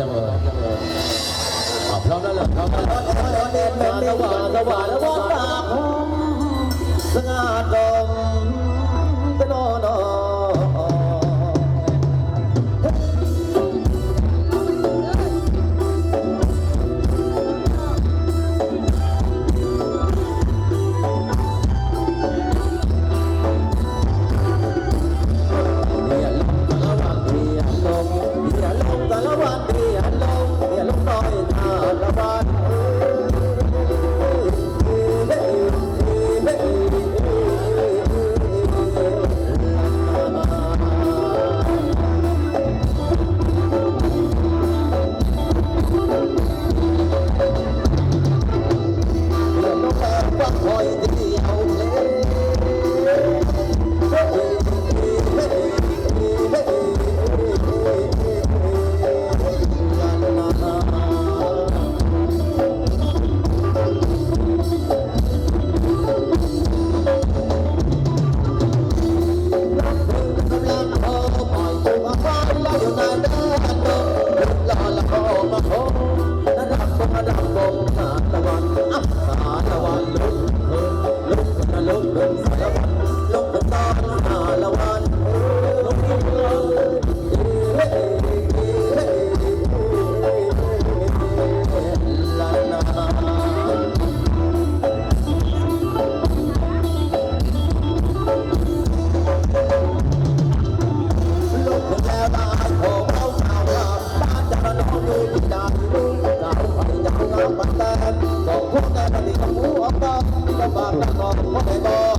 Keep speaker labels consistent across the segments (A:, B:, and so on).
A: จังเลยอะพร้อมแล้วเหรอพร้อมแล้วเหรอ
B: เด่นเด่นด่นสว่างสว่างแล้วว่าตาคมสง่าดมตะโน
A: ว่
B: ส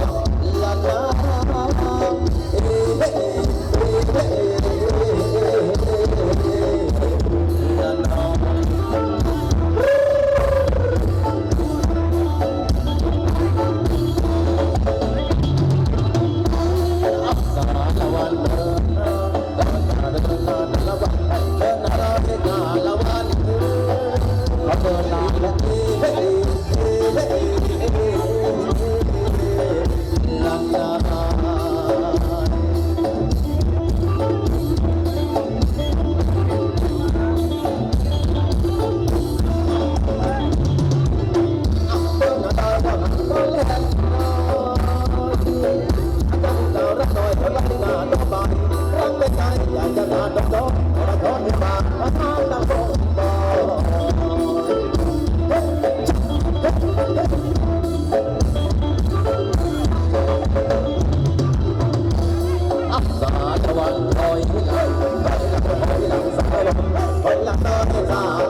B: ลั